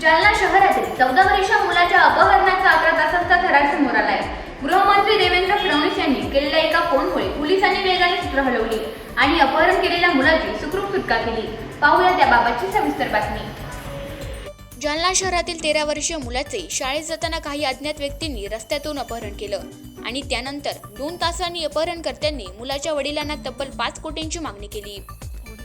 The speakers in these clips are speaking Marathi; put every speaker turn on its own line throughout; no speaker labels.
जालना शहरातील चौदा वर्षीय मुलाच्या अपहरणाचा अकरा तासांचा थरार समोर आला आहे गृहमंत्री देवेंद्र फडणवीस यांनी केलेल्या एका फोनमुळे पोलिसांनी वेगाने सूत्र हलवली आणि अपहरण केलेल्या मुलाची सुखरूप सुटका केली. पाहूया त्याबाबतची सविस्तर बातमी. जालना शहरातील तेरा वर्षीय मुलाचे शाळेत जाताना काही अज्ञात व्यक्तींनी रस्त्यातून अपहरण केलं आणि त्यानंतर दोन तासांनी अपहरणकर्त्यांनी मुलाच्या वडिलांना तब्बल पाच कोटींची मागणी केली.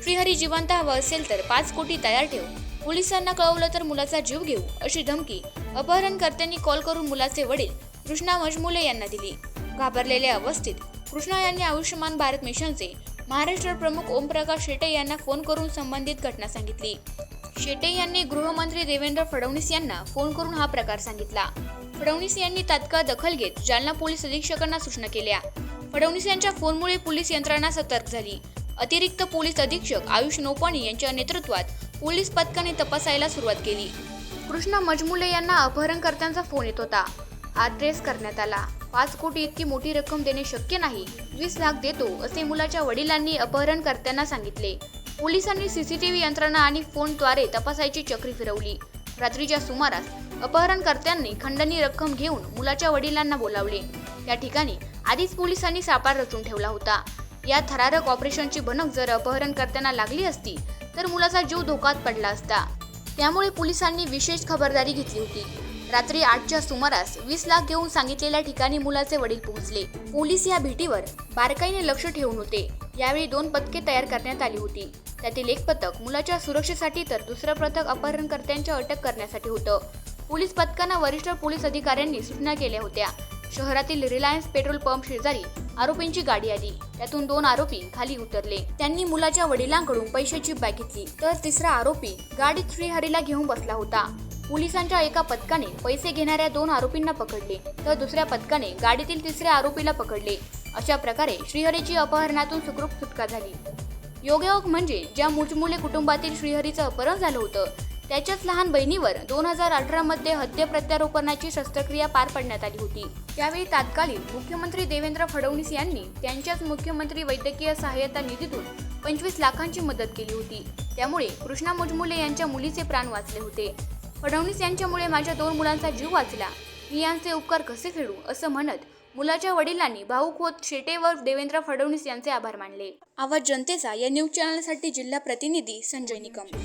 श्रीहरी जिवंत हवं असेल तर पाच कोटी तयार ठेव. पोलिसांना कळवलं तर मुलाचा जीव घेऊ अशी धमकी अपहरणकर्त्यांनी कॉल करून मुलाचे वडील कृष्णा मजमुले यांना दिली. घाबरलेल्या अवस्थेत कृष्णा यांनी आयुष्यमान भारत मिशनचे महाराष्ट्र प्रमुख ओमप्रकाश शेटे यांना फोन करून संबंधित घटना सांगितली. शेटे यांनी गृहमंत्री देवेंद्र फडणवीस यांना फोन करून हा प्रकार सांगितला. फडणवीस यांनी तात्काळ दखल घेत जालना पोलीस अधीक्षकांना सूचना केल्या. फडणवीस यांच्या फोनमुळे पोलीस यंत्रणा सतर्क झाली. अतिरिक्त पोलीस अधीक्षक आयुष नोपाणी यांच्या नेतृत्वात पोलीस पथकाने तपासायला सुरुवात केली. कृष्णा मजमुले यांना अपहरणकर्त्यांचा फोन येत होता. हात करण्यात आला. पाच कोटी इतकी मोठी रक्कम देणे शक्य नाही. वीस लाख देतो असे मुलाच्या वडिलांनी अपहरणकर्त्यांना सांगितले. पोलिसांनी सीसीटीव्ही यंत्रणा आणि फोनद्वारे तपासायची चक्री फिरवली. रात्रीच्या सुमारास अपहरणकर्त्यांनी खंडणी रक्कम घेऊन मुलाच्या वडिलांना बोलावले. त्या ठिकाणी आधीच पोलिसांनी सापळा रचून ठेवला होता. या थरारक ऑपरेशनची भनक जर अपहरणकर्त्यांना लागली असती तर मुलाचा जीव धोक्यात पडला असता. त्यामुळे पोलिसांनी विशेष खबरदारी घेतली होती. रात्री आठच्या सुमारास वीस लाख घेऊन सांगितलेल्या ठिकाणी मुलाचे वडील पोहोचले. पोलीस या भेटीवर बारकाईने लक्ष ठेवून होते. यावेळी दोन पथके तयार करण्यात आली होती. त्यातील एक पथक मुलाच्या सुरक्षेसाठी तर दुसरं पथक अपहरणकर्त्यांच्या अटक करण्यासाठी होतं. पोलीस पथकांना वरिष्ठ पोलीस अधिकाऱ्यांनी सूचना केल्या होत्या. शहरातील रिलायन्स पेट्रोल पंप शेजारी आरोपींची गाडी आली. त्यातून दोन आरोपी खाली उतरले. त्यांनी मुलाच्या वडिलांकडून पैशाची बॅग घेतली. तर तिसरा आरोपी गाडीत श्रीहरीला घेऊन बसला होता. पोलिसांच्या एका पथकाने पैसे घेणाऱ्या दोन आरोपींना पकडले. तर दुसऱ्या पथकाने गाडीतील तिसऱ्या आरोपीला पकडले. अशा प्रकारे श्रीहरीची अपहरणातून सुखरूप सुटका झाली. योगायोग म्हणजे ज्या मुचमुले कुटुंबातील श्रीहरीचं अपहरण झालं होतं त्याच्याच लहान बहिणीवर दोन हजार अठरामध्ये हत्या प्रत्यारोपणाची शस्त्रक्रिया पार पडण्यात आली होती. त्यावेळी तात्कालीन मुख्यमंत्री देवेंद्र फडणवीस यांनी त्यांच्याच मुख्यमंत्री वैद्यकीय सहाय्यता निधीतून पंचवीस लाखांची मदत केली होती. त्यामुळे कृष्णा मुजमुले यांच्या मुलीचे प्राण वाचले होते. फडणवीस यांच्यामुळे माझ्या दोन मुलांचा जीव वाचला. मी यांचे उपकार कसे फेडू असं म्हणत मुलाच्या वडिलांनी भाऊक होत शेटे व देवेंद्र फडणवीस यांचे आभार मानले. आवाज जनतेचा या न्यूज चॅनलसाठी जिल्हा प्रतिनिधी संजय निकम.